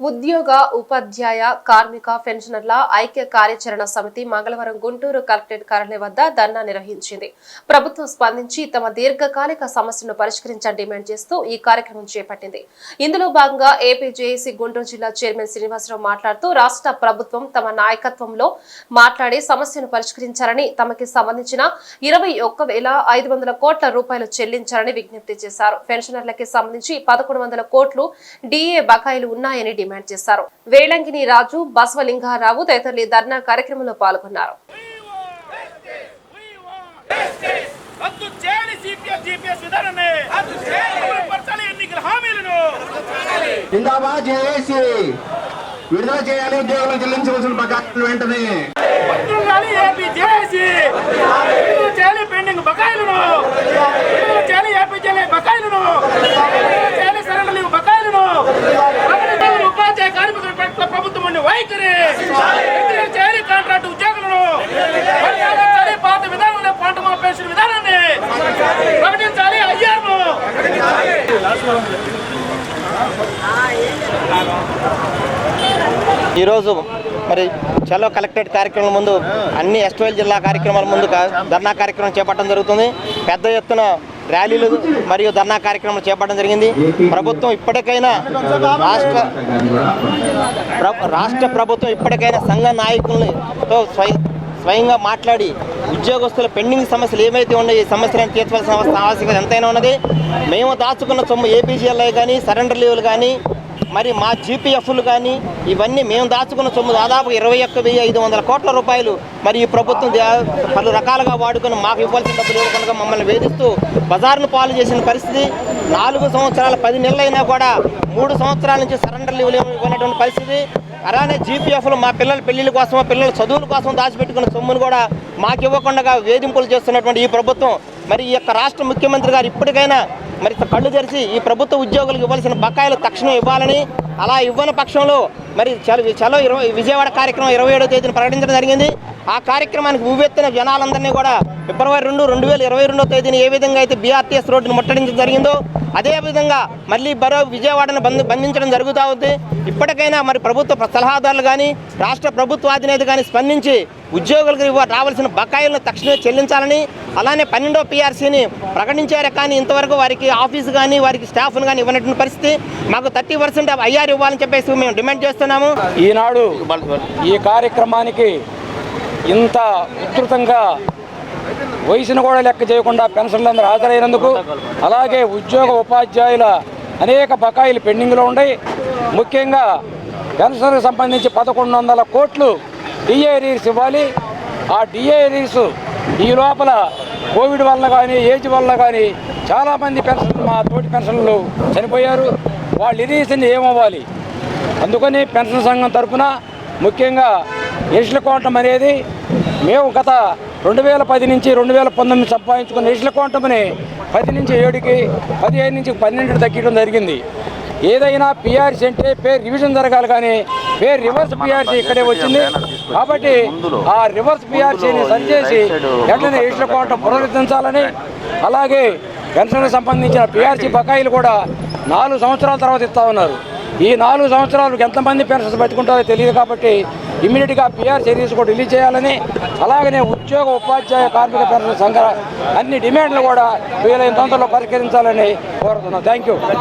ఉద్యోగ ఉపాధ్యాయ కార్మిక పెన్షనర్ల ఐక్య కార్యాచరణ సమితి మంగళవారం గుంటూరు కలెక్టరేట్ కార్యాలయం వద్ద ధర్నా నిర్వహించింది. ప్రభుత్వం స్పందించి తమ దీర్ఘకాలిక సమస్యను పరిష్కరించాలని డిమాండ్ చేస్తూ ఈ కార్యక్రమం చేపట్టింది. ఇందులో భాగంగా ఏపీజేఏసీ గుంటూరు జిల్లా చైర్మన్ శ్రీనివాసరావు మాట్లాడుతూ రాష్ట్ర ప్రభుత్వం తమ నాయకత్వంలో మాట్లాడి సమస్యను పరిష్కరించాలని తమకి సంబంధించిన ఇరవై ఒక్క వేల ఐదు వందల కోట్ల రూపాయలు చెల్లించాలని విజ్ఞప్తి చేశారు. పెన్షనర్లకి సంబంధించి పదకొండు వందల కోట్లు డిఏ బకాయిలు ఉన్నాయని డిమాండ్ చేశారు. వేళంగిని రాజు బసవలింగారావు తదితరులు ధర్నా కార్యక్రమంలో పాల్గొన్నారు. జిందాబాద్ చేసి విడుదల చేయాలి ఉద్యోగులు చెల్లించవలసిన బకాయిలు వెంటనే వర్తిల్లాలి ఏపీ జేఏసీ విడుదల చేయాలి పెండింగ్ బకాయిలను విడుదల చేయాలి ఏపీ జేఏ బకాయిలను విడుదల చేయాలి సరెండర్ లీవ్ బకాయిలను అమలు ఉపాధ్యాయ కార్మికుల పట్ల ప్రభుత్వం ఉండే వైఖరి కాంట్రాక్ట్ ఉద్యోగులను పాత విధానంలో విధానాన్ని ప్రకటించాలి అయ్యారు ఈరోజు మరి చలో కలెక్టరేట్ కార్యక్రమం ముందు అన్ని ఎస్టోల్ జిల్లా కార్యక్రమాల ముందు ధర్నా కార్యక్రమం చేపట్టడం జరుగుతుంది. పెద్ద ఎత్తున ర్యాలీలు మరియు ధర్నా కార్యక్రమం చేపట్టడం జరిగింది. ప్రభుత్వం ఇప్పటికైనా రాష్ట్ర రాష్ట్ర ప్రభుత్వం ఇప్పటికైనా సంఘ నాయకులతో స్వయం స్వయంగా మాట్లాడి ఉద్యోగస్తుల పెండింగ్ సమస్యలు ఏమైతే ఉన్నాయో ఈ సమస్యలను తీర్చవలసిన ఆవశ్యకత ఎంతైనా ఉన్నది. మేము దాచుకున్న సొమ్ము ఏపీజీఎల్ఐ కానీ సరెండర్ లీవులు కానీ మరి మా జీపీఎఫ్లు కానీ ఇవన్నీ మేము దాచుకున్న సొమ్ము దాదాపు ఇరవై ఒక్క వెయ్యి ఐదు వందల కోట్ల రూపాయలు మరి ఈ ప్రభుత్వం పలు రకాలుగా వాడుకొని మాకు ఇవ్వాల్సిన డబ్బులు ఇవ్వకుండా మమ్మల్ని వేధిస్తూ బజార్ను పాలు చేసిన పరిస్థితి. నాలుగు సంవత్సరాల పది నెలలైనా కూడా మూడు సంవత్సరాల నుంచి సరెండర్ లీవులు ఇవ్వనటువంటి పరిస్థితి. అలానే జీపీఎఫ్లు మా పిల్లల పెళ్ళిళ్ళ కోసం పిల్లల చదువుల కోసం దాచిపెట్టుకున్న సొమ్మును కూడా మాకు ఇవ్వకుండా వేధింపులు చేస్తున్నటువంటి ఈ ప్రభుత్వం. మరి ఈ యొక్క రాష్ట్ర ముఖ్యమంత్రి గారు ఇప్పటికైనా మరి కళ్ళు తెరిచి ఈ ప్రభుత్వ ఉద్యోగులకు ఇవ్వాల్సిన బకాయిలు తక్షణం ఇవ్వాలని అలా ఇవ్వని పక్షంలో మరి చలో చలో ఇరవై విజయవాడ కార్యక్రమం ఇరవై ఏడో తేదీన ప్రకటించడం జరిగింది. ఆ కార్యక్రమానికి ఉవ్వెత్తిన జనాలందరినీ కూడా ఫిబ్రవరి రెండు రెండు వేల ఇరవై రెండో తేదీన ఏ విధంగా అయితే బీఆర్టీఎస్ రోడ్డును ముట్టడించడం జరిగిందో అదేవిధంగా మళ్ళీ బరో విజయవాడను బంధ బంధించడం జరుగుతూ ఉంది. ఇప్పటికైనా మరి ప్రభుత్వ సలహాదారులు కానీ రాష్ట్ర ప్రభుత్వ అధినేత కానీ స్పందించి ఉద్యోగులకు ఇవ్వ రావాల్సిన బకాయిలను తక్షణమే చెల్లించాలని అలానే పన్నెండో పిఆర్సీని ప్రకటించారు కానీ ఇంతవరకు వారికి ఆఫీసు కానీ వారికి స్టాఫ్ను కానీ ఇవ్వనటువంటి పరిస్థితి మాకు థర్టీ పర్సెంట్ ఐఆర్ ఇవ్వాలని చెప్పేసి మేము డిమాండ్ చేస్తున్నాము. ఈనాడు ఈ కార్యక్రమానికి ఇంత విస్తృతంగా వయసును కూడా లెక్క చేయకుండా పెన్షన్లందరూ హాజరైనందుకు అలాగే ఉద్యోగ ఉపాధ్యాయుల అనేక బకాయిలు పెండింగ్లో ఉన్నాయి. ముఖ్యంగా పెన్షన్కి సంబంధించి పదకొండు వందల కోట్లు డిఏ రీర్స్ ఇవ్వాలి. ఆ డిఏ రీల్స్ ఈ లోపల కోవిడ్ వల్ల కానీ ఏజ్ వల్ల కానీ చాలామంది పెన్షన్ మా తోటి పెన్షన్లు చనిపోయారు. వాళ్ళు ఇరీసింది ఏమవ్వాలి? అందుకని పెన్షన్ సంఘం తరఫున ముఖ్యంగా ఎస్ల కోంటం అనేది మేము గత రెండు వేల పది నుంచి రెండు వేల పంతొమ్మిది సంపాదించుకున్న ఎస్ల కోంటంని పది నుంచి ఏడుకి పదిహేను నుంచి పన్నెండు తగ్గడం జరిగింది. ఏదైనా పిఆర్సీ అంటే పేరు రివిజన్ జరగాలి కానీ పేరు రివర్స్ పిఆర్సీ ఇక్కడే వచ్చింది. కాబట్టి ఆ రివర్స్ పిఆర్సీని సరిచేసి వెంటనే ఎస్ల కోంటం పునరుద్ధరించాలని అలాగే పెన్షన్కి సంబంధించిన పిఆర్సీ బకాయిలు కూడా నాలుగు సంవత్సరాల తర్వాత ఇస్తా ఉన్నారు. ఈ నాలుగు సంవత్సరాలకు ఎంతమంది పెన్షన్స్ పెట్టుకుంటారో తెలియదు కాబట్టి ఇమ్మీడియట్గా పిఆర్ సిరీస్ కూడా రిలీజ్ చేయాలని అలాగనే ఉద్యోగ ఉపాధ్యాయ కార్మిక పెన్షన్ సంఘ అన్ని డిమాండ్లు కూడా వీలైన తొందరలో పరిష్కరించాలని కోరుతున్నాం. Thank you.